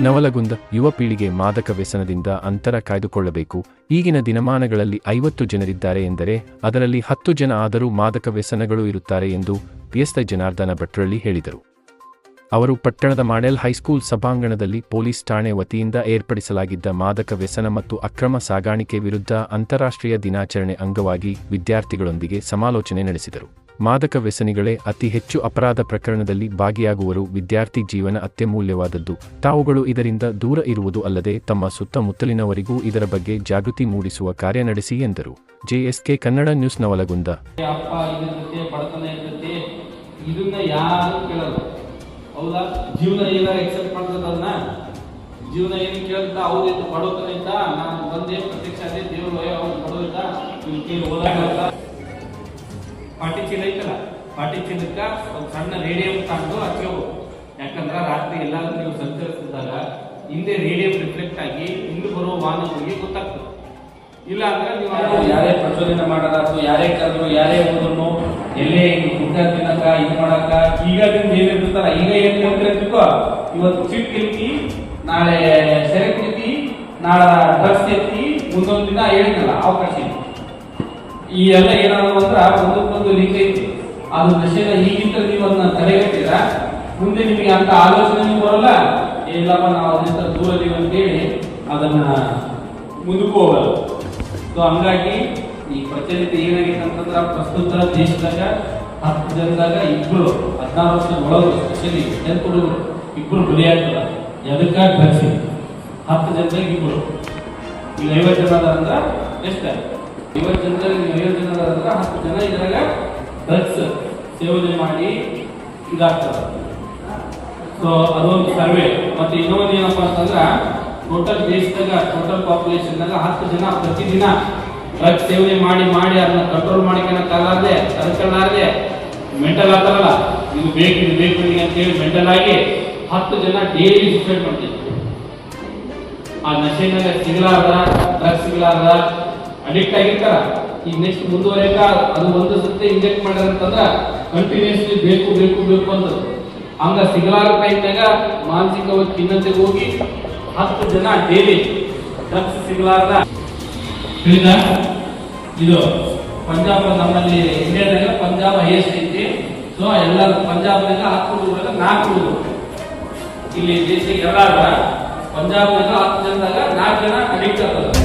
ನವಲಗುಂದ ಯುವ ಪೀಳಿಗೆ ಮಾದಕ ವ್ಯಸನದಿಂದ ಅಂತರ ಕಾಯ್ದುಕೊಳ್ಳಬೇಕು. ಈಗಿನ ದಿನಮಾನಗಳಲ್ಲಿ ಐವತ್ತು ಜನರಿದ್ದಾರೆ ಎಂದರೆ ಅದರಲ್ಲಿ ಹತ್ತು ಜನ ಆದರೂ ಮಾದಕ ವ್ಯಸನಗಳು ಇರುತ್ತಾರೆ ಎಂದು ಪಿಎಸ್ಐ ಜನಾರ್ದನ ಭಟ್ರಳ್ಳಿ ಹೇಳಿದರು. ಅವರು ಪಟ್ಟಣದ ಮಾಡೆಲ್ ಹೈಸ್ಕೂಲ್ ಸಭಾಂಗಣದಲ್ಲಿ ಪೊಲೀಸ್ ಠಾಣೆ ವತಿಯಿಂದ ಏರ್ಪಡಿಸಲಾಗಿದ್ದ ಮಾದಕ ವ್ಯಸನ ಮತ್ತು ಅಕ್ರಮ ಸಾಗಾಣಿಕೆ ವಿರುದ್ಧ ಅಂತಾರಾಷ್ಟ್ರೀಯ ದಿನಾಚರಣೆ ಅಂಗವಾಗಿ ವಿದ್ಯಾರ್ಥಿಗಳೊಂದಿಗೆ ಸಮಾಲೋಚನೆ ನಡೆಸಿದರು. ಮಾದಕ ವ್ಯಸನಿಗಳೇ ಅತಿ ಹೆಚ್ಚು ಅಪರಾಧ ಪ್ರಕರಣದಲ್ಲಿ ಭಾಗಿಯಾಗುವರು ವಿದ್ಯಾರ್ಥಿ ಜೀವನ ಅತ್ಯಮೂಲ್ಯವಾದದ್ದು. ತಾವುಗಳು ಇದರಿಂದ ದೂರ ಇರುವುದು ಅಲ್ಲದೆ ತಮ್ಮ ಸುತ್ತಮುತ್ತಲಿನವರಿಗೂ ಇದರ ಬಗ್ಗೆ ಜಾಗೃತಿ ಮೂಡಿಸುವ ಕಾರ್ಯ ನಡೆಸಿ ಎಂದರು. JSK Kannada news Navalgund. ಹೌದಾ? ಜೀವನ ಏನಾರ ಎಕ್ಸೆಪ್ಟ್ ಮಾಡ್ತದ ಜೀವನ ಏನು ಕೇಳ್ತಾ ಅವ್ರು ಇದು ಬಡತನ ಇದ್ದ ನಾನು ಬಂದೆ, ಪ್ರತ್ಯಕ್ಷ ಅದೇ ದೇವರು ಅವ್ರು ಬಡವಿದ್ದ ಇವ್ನ ಕೇಳಿ ಓದಾಗಲ್ಲ ಪಾಟಿ ಚೀಲ ಐತಲ್ಲ ಪಾಟಿ ಚೀಲಕ್ಕ ಒಂದು ಸಣ್ಣ ರೇಡಿಯಂ ತಗೊಂಡು ಹಚ್ಚವು ಯಾಕಂದ್ರೆ ರಾತ್ರಿ ಎಲ್ಲಾದ್ರೂ ನೀವು ಸಂಚರಿಸಿದಾಗ ಹಿಂದೆ ರೇಡಿಯಂ ರಿಫ್ಲೆಕ್ಟ್ ಆಗಿ ಹಿಂದೆ ಬರೋ ವಾಹನಗಳಿಗೆ ಗೊತ್ತಾಗ್ತದೆ. ಇಲ್ಲ ಅಂದ್ರೆ ನೀವು ಯಾರೇ ಪ್ರಚೋದನೆ ಮಾಡೋದಾದ್ರು ಯಾರೇ ಕರೆದ್ರು, ಯಾರೇ ಹೋದ್ರು ಎಲ್ಲೇ ಊಟ ತಿನ್ನಕ ಇದು ಮಾಡಕ ಈಗ ಏನಿರ್ತಾರ ಈಗ ಏನ್ ಹೇಳ್ತಿರ್ತಿಕೋ ಇವತ್ತು ಚಿಪ್ ಇರ್ತಿ ನಾಳೆ ಸೆರೆಕ್ ಎತ್ತಿ, ನಾಳೆ ಡ್ರಗ್ಸ್ ಎತ್ತಿ, ಮುಂದೊಂದು ದಿನ ಹೇಳಿದ್ನಲ್ಲ, ಅವಕಾಶ ಈ ಎಲ್ಲ ಏನಾದ್ರು ಅಂದ್ರ ಒಂದಕ್ಕೊಂದು ಲಿಂಕ್ ಐತಿ. ಅದು ನಶೆನ ಈಗಿಂತ ನೀವು ಅದನ್ನ ತಡೆಗಟ್ಟಿದ್ರ, ಮುಂದೆ ನಿಮಗೆ ಅಂತ ಆಲೋಚನೆ ಬರಲ್ಲ. ಇಲ್ಲಪ್ಪ, ನಾವು ಅದರಿಂದ ದೂರ ಇದೀವಿ ಅಂತೇಳಿ ಅದನ್ನ ಮುಂದಕ್ಕೂ ಸೊ ಹಂಗಾಗಿ ಈ ಪ್ರಚಲಿತ ಏನಾಗೈತೆ ಅಂತಂದ್ರ ಪ್ರಸ್ತುತ ದೇಶದಾಗ, ಹತ್ತು ಜನದಾಗ ಇಬ್ರು ಹದಿನಾರು ವರ್ಷದ ಒಳಗೆ ಸ್ಪೆಷಲಿ ಟೆಂತ್ ಹುಡುಗರು, ಇಬ್ರು ಬಲಿಯಾಗ್ತದ ಎದಕ್ಕಾಗಿ ಡ್ರಗ್ಸ್ ಹತ್ತು ಜನದಾಗ ಇಬ್ಬರು ಈಗ ಐವತ್ತು ಜನ ಅದ ಅಂದ್ರ ಎಷ್ಟ? ಐವತ್ತು ಜನದಲ್ಲಿ ನೀವು ಐವತ್ತು ಜನ ಅದಾರ ಅಂದ್ರ ಹತ್ತು ಜನ ಇದ್ರಾಗ ಡ್ರಗ್ಸ್ ಸೇವನೆ ಮಾಡಿ ಇದಾಗ್ತದ ಸೊ ಅದೊಂದು ಸರ್ವೆ. ಮತ್ತೆ ಇನ್ನೊಂದು ಏನಪ್ಪಾ ಅಂತಂದ್ರ ಟೋಟಲ್ ದೇಶದಾಗ ಟೋಟಲ್ ಪಾಪ್ಯುಲೇಷನ್ದಾಗ ಹತ್ತು ಜನ ಪ್ರತಿದಿನ ಡ್ರಗ್ಸ್ ಸೇವನೆ ಮಾಡಿ ಮಾಡಿ, ಅದನ್ನ ಕಂಟ್ರೋಲ್ ಮಾಡಿಕೊಳ್ಳಕ್ಕಾಗಲಾರ್ದೆ ತಡ್ಕೊಳ್ಳಾರ್ದೆ ಮೆಂಟಲ್ ಆಗ್ತಾರಲ್ಲ ಇದು ಬೇಕು ಇದು ಬೇಕು ಅಂತ ಅಂತೇಳಿ ಮೆಂಟಲ್ ಆಗಿ ಹತ್ತು ಜನ ಡೈಲಿ ಸೂಸೈಡ್ ಮಾಡ್ತಿದ್ರು ಆ ನಶೆನಲ್ಲಿ ಸಿಗಲಾರ್ದ ಡ್ರಗ್ಸ್ ಸಿಗಲಾರ್ದ ಅಡಿಕ್ಟ್ ಆಗಿರ್ತಾರ. ಈಗ ನೆಕ್ಸ್ಟ್ ಮುಂದುವರೆಕ ಅದು ಒಂದು ಸತಿ ಇಂಜೆಕ್ಟ್ ಮಾಡ್ಯಾರ ಅಂತಂದ್ರ ಕಂಟಿನ್ಯೂಸ್ಲಿ ಬೇಕು ಬೇಕು ಬೇಕು ಅಂತ ಹಂಗ ಸಿಗಲಾರ ಟೈಮ್ನಾಗ ಮಾನಸಿಕವಾಗಿ ಖಿನ್ನತೆಗೆ ಹೋಗಿ ಹತ್ತು ಜನ ಡೈಲಿ ಡ್ರಗ್ಸ್ ಸಿಗಲಾರ್ದ. ತಿಳಿದ ಇದು ಪಂಜಾಬ್ ನಮ್ಮಲ್ಲಿ ಇಂಡಿಯಾದಾಗ ಪಂಜಾಬ್ ಹೈಯೆಸ್ಟ್ ಐತಿ. ಸೊ ಎಲ್ಲ ಪಂಜಾಬ್ನಾಗ ಹತ್ತು ನಾಲ್ಕು ಇಲ್ಲಿ ದೇಶ ಎಲ್ಲ ಪಂಜಾಬ್ನಾಗ ಹತ್ತು ಜನದಾಗ ನಾಲ್ಕು ಜನ ಅಡಿಕ್ಟ್ ಆಗ್ತದ